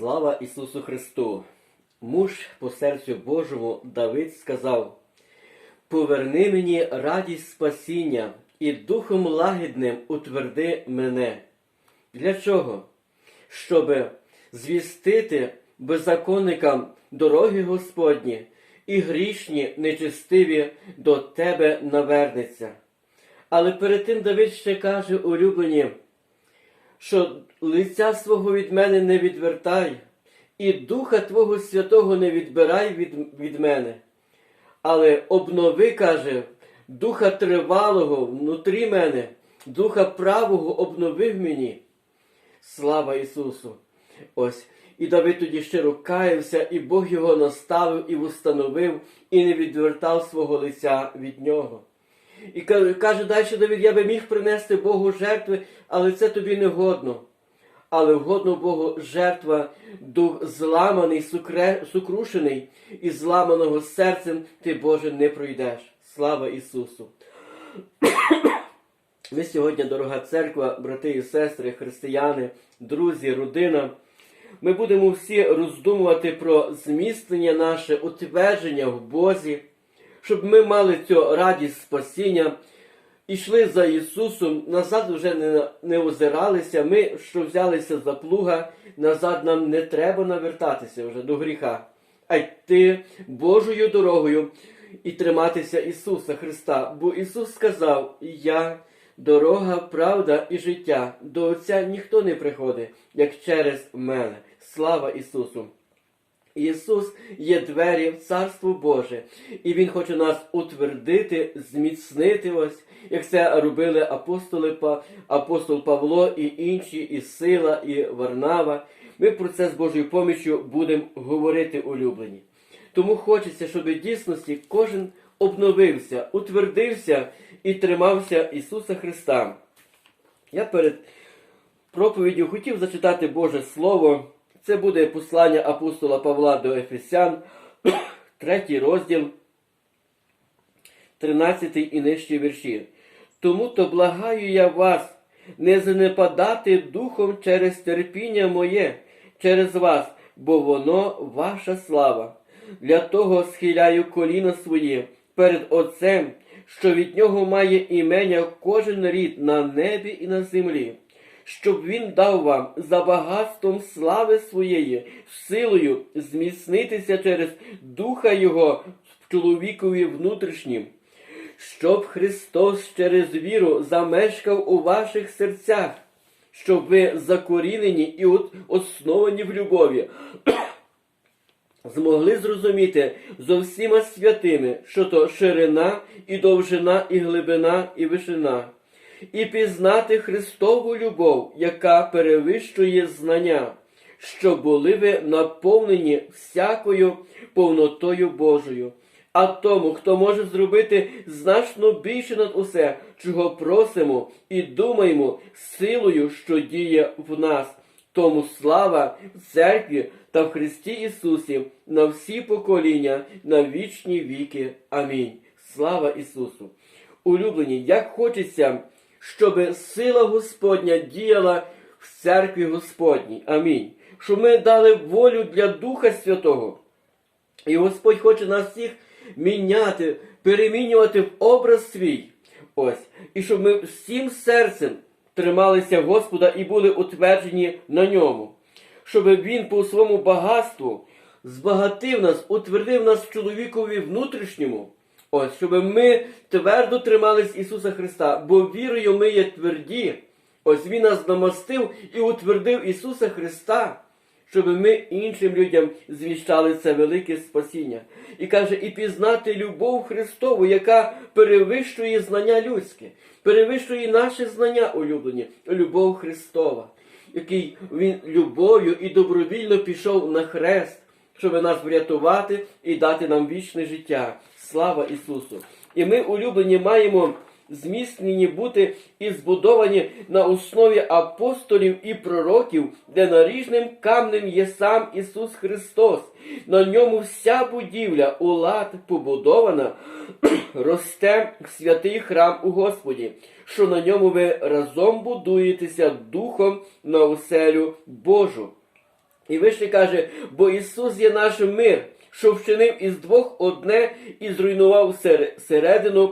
Слава Ісусу Христу! Муж по серцю Божому Давид сказав: Поверни мені радість спасіння і духом лагідним утверди мене. Для чого? Щоби звістити беззаконникам дороги Господні і грішні, нечестиві до тебе навернеться. Але перед тим Давид ще каже улюблені, що лиця свого від мене не відвертай, і Духа Твого Святого не відбирай від, від мене. Але обнови, каже, духа тривалого внутрі мене, духа правого обнови в мені. Слава Ісусу! Ось. І Давид тоді щиро каявся, і Бог його наставив і установив, і не відвертав свого лиця від нього. І ка- каже далі Давид, я би міг принести Богу жертви, але це тобі не годно. Але вгодно Богу жертва, дух зламаний, сукре, сукрушений і зламаного серцем ти, Боже, не пройдеш. Слава Ісусу! Ми сьогодні, дорога церква, брати і сестри, християни, друзі, родина. Ми будемо всі роздумувати про зміцнення наше, утвердження в Бозі, щоб ми мали цю радість спасіння, ішли за Ісусом, назад вже не, не озиралися. Ми, що взялися за плуга, назад нам не треба навертатися вже до гріха, а йти Божою дорогою і триматися Ісуса Христа. Бо Ісус сказав: Я дорога, правда і життя. До Отця ніхто не приходить, як через мене. Слава Ісусу! Ісус є двері в Царство Боже, і Він хоче нас утвердити, зміцнити ось, як це робили апостоли, апостол Павло і інші, і Сила, і Варнава. Ми про це з Божою поміччю будемо говорити улюблені. Тому хочеться, щоб в дійсності кожен обновився, утвердився і тримався Ісуса Христа. Я перед проповіддю хотів зачитати Боже Слово. Це буде послання апостола Павла до Ефесян, третій розділ, 13 і нижчі вірші. Тому то благаю я вас не занепадати духом через терпіння моє, через вас, бо воно ваша слава. Для того схиляю коліна свої перед Отцем, що від нього має імення кожен рід на небі і на землі, щоб він дав вам за багатством слави своєї, силою зміцнитися через Духа Його в чоловікові внутрішнім, щоб Христос через віру замешкав у ваших серцях, щоб ви закорінені і основані в любові, змогли зрозуміти зо всіма святими, що то ширина і довжина, і глибина, і вишина, і пізнати Христову любов, яка перевищує знання, що були ви наповнені всякою повнотою Божою. А тому, хто може зробити значно більше над усе, чого просимо і думаємо силою, що діє в нас. Тому слава в церкві та в Христі Ісусі на всі покоління, на вічні віки. Амінь. Слава Ісусу! Улюблені, як хочеться, щоб сила Господня діяла в церкві Господній. Амінь. Щоб ми дали волю для Духа Святого. І Господь хоче нас всіх міняти, перемінювати в образ свій. Ось. І щоб ми всім серцем трималися Господа і були утверджені на ньому. Щоб Він по своєму багатству збагатив нас, утвердив нас чоловікові внутрішньому. Ось, щоб ми твердо тримались Ісуса Христа, бо вірою ми є тверді. Ось Він нас намастив і утвердив Ісуса Христа щоб ми іншим людям звіщали це велике спасіння. І каже, і пізнати любов Христову, яка перевищує знання людське, перевищує наше знання улюблені, любов Христова, який він любов'ю і добровільно пішов на хрест, щоб нас врятувати і дати нам вічне життя. Слава Ісусу! І ми, улюблені, маємо зміцнені бути і збудовані на основі апостолів і пророків, де наріжним камнем є сам Ісус Христос. На ньому вся будівля у лад побудована, росте святий храм у Господі, що на ньому ви разом будуєтеся духом на оселю Божу. І вище каже, бо Ісус є наш мир, що вчинив із двох одне і зруйнував середину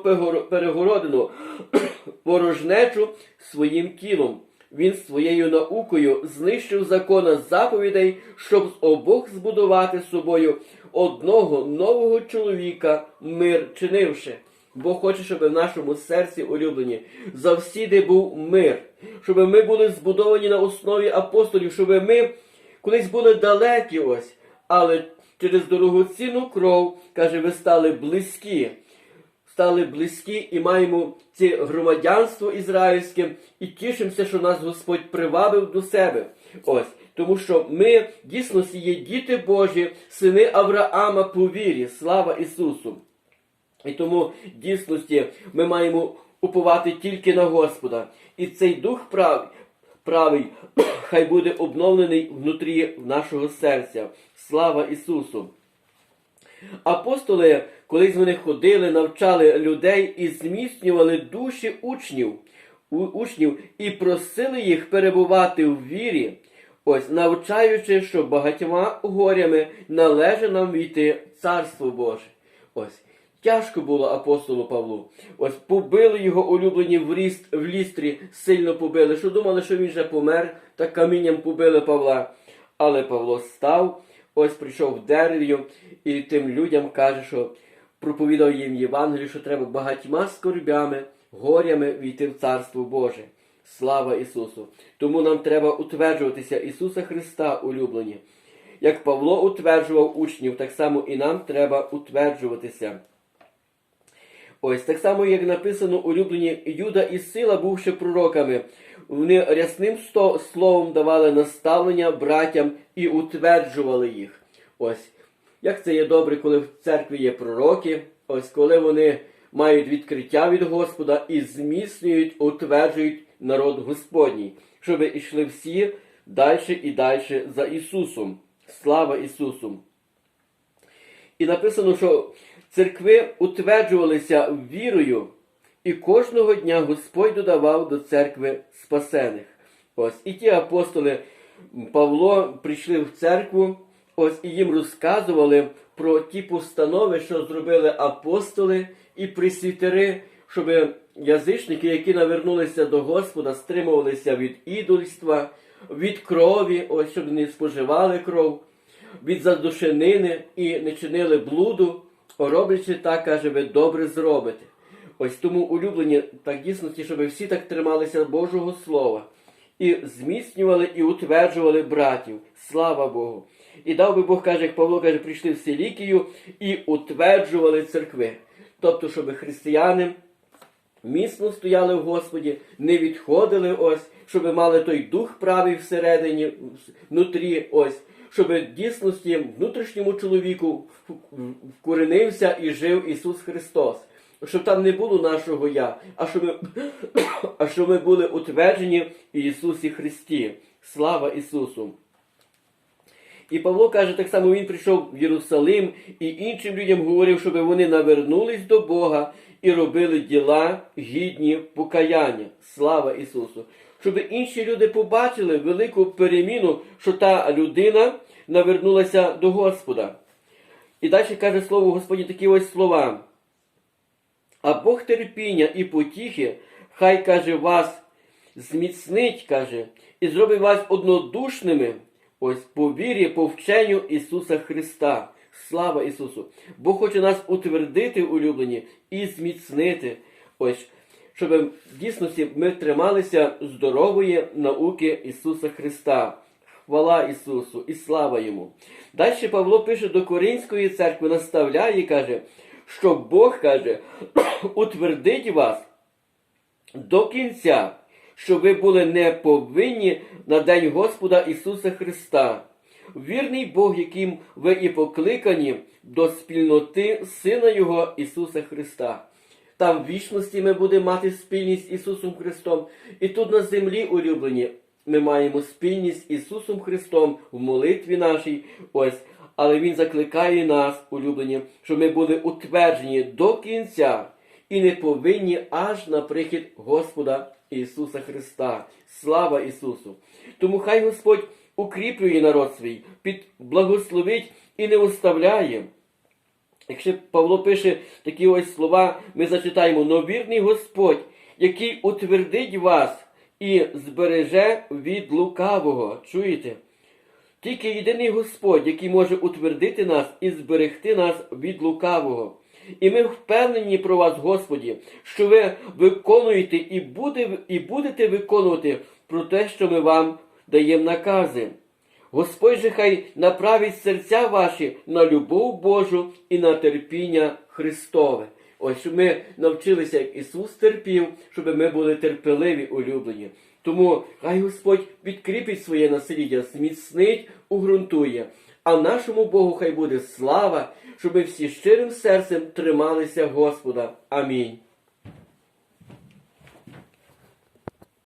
перегородину, ворожнечу своїм тілом. Він своєю наукою знищив закона заповідей, щоб з обох збудувати собою одного нового чоловіка, мир чинивши. Бог хоче, щоб в нашому серці улюблені завсіди був мир, щоб ми були збудовані на основі апостолів, щоб ми колись були далекі ось, але через дорогоцінну кров, каже, ви стали близькі стали близькі і маємо це громадянство ізраїльське, і тішимося, що нас Господь привабив до себе. Ось, тому що ми дійсно є діти Божі, сини Авраама по вірі, слава Ісусу. І тому дійсності ми маємо уповати тільки на Господа. І цей дух прав, правий хай буде обновлений внутрі нашого серця. Слава Ісусу! Апостоли, колись вони ходили, навчали людей і зміцнювали душі учнів, учнів і просили їх перебувати в вірі, ось навчаючи, що багатьма горями належить нам війти Царство Боже. Ось. Тяжко було апостолу Павлу. Ось побили його улюблені в, ріст, в лістрі, сильно побили, що думали, що він вже помер, та камінням побили Павла. Але Павло став, ось прийшов дерев'ю, і тим людям каже, що проповідав їм Євангелію, що треба багатьма скорбями, горями війти в Царство Боже. Слава Ісусу! Тому нам треба утверджуватися Ісуса Христа, улюблені. Як Павло утверджував учнів, так само і нам треба утверджуватися. Ось так само, як написано улюблені Юда і Сила, бувши пророками, вони рясним словом давали наставлення братям і утверджували їх. Ось як це є добре, коли в церкві є пророки, ось коли вони мають відкриття від Господа і зміцнюють, утверджують народ Господній, щоб ішли всі далі і далі за Ісусом. Слава Ісусу! І написано, що церкви утверджувалися вірою, і кожного дня Господь додавав до церкви спасених. Ось і ті апостоли Павло прийшли в церкву, ось і їм розказували про ті постанови, що зробили апостоли і пресвітери, щоб язичники, які навернулися до Господа, стримувалися від ідольства, від крові, ось щоб не споживали кров від задушенини і не чинили блуду, роблячи так, каже, ви добре зробите. Ось тому улюблені так дійсності, щоб всі так трималися Божого Слова і зміцнювали і утверджували братів. Слава Богу! І дав би Бог каже, як Павло каже, прийшли в Селікію і утверджували церкви. Тобто, щоб християни міцно стояли в Господі, не відходили ось, щоб мали той дух правий всередині, внутрі, ось, щоб дійсності внутрішньому чоловіку вкоренився і жив Ісус Христос. Щоб там не було нашого я, а щоб ми, а щоб ми були утверджені в Ісусі Христі. Слава Ісусу! І Павло каже, так само він прийшов в Єрусалим і іншим людям говорив, щоб вони навернулись до Бога і робили діла гідні покаяння. Слава Ісусу! Щоб інші люди побачили велику переміну, що та людина навернулася до Господа. І далі каже слово Господні такі ось слова. А Бог терпіння і потіхи, хай каже вас зміцнить, каже, і зробить вас однодушними, ось по вірі, по вченню Ісуса Христа. Слава Ісусу! Бог хоче нас утвердити, улюблені, і зміцнити. Ось, щоб в дійсності ми трималися здорової науки Ісуса Христа. Хвала Ісусу і слава Йому. Далі Павло пише до Коринської церкви, наставляє і каже, що Бог каже, утвердить вас до кінця, щоб ви були не повинні на день Господа Ісуса Христа. Вірний Бог, яким ви і покликані до спільноти Сина Його Ісуса Христа. Там в вічності ми будемо мати спільність з Ісусом Христом. І тут на землі, улюблені, ми маємо спільність з Ісусом Христом в молитві нашій. Ось, але Він закликає нас, улюблені, щоб ми були утверджені до кінця і не повинні аж на прихід Господа Ісуса Христа. Слава Ісусу! Тому хай Господь укріплює народ свій, під благословить і не уставляє. Якщо Павло пише такі ось слова, ми зачитаємо, но вірний Господь, який утвердить вас і збереже від лукавого. Чуєте? Тільки єдиний Господь, який може утвердити нас і зберегти нас від лукавого. І ми впевнені про вас, Господі, що ви виконуєте і, буде, і будете виконувати про те, що ми вам даємо накази. Господь же хай направить серця ваші на любов Божу і на терпіння Христове. Ось щоб ми навчилися, як Ісус терпів, щоб ми були терпеливі, улюблені. Тому хай Господь підкріпить своє насліддя, зміцнить, угрунтує. А нашому Богу хай буде слава, щоб ми всі щирим серцем трималися Господа. Амінь.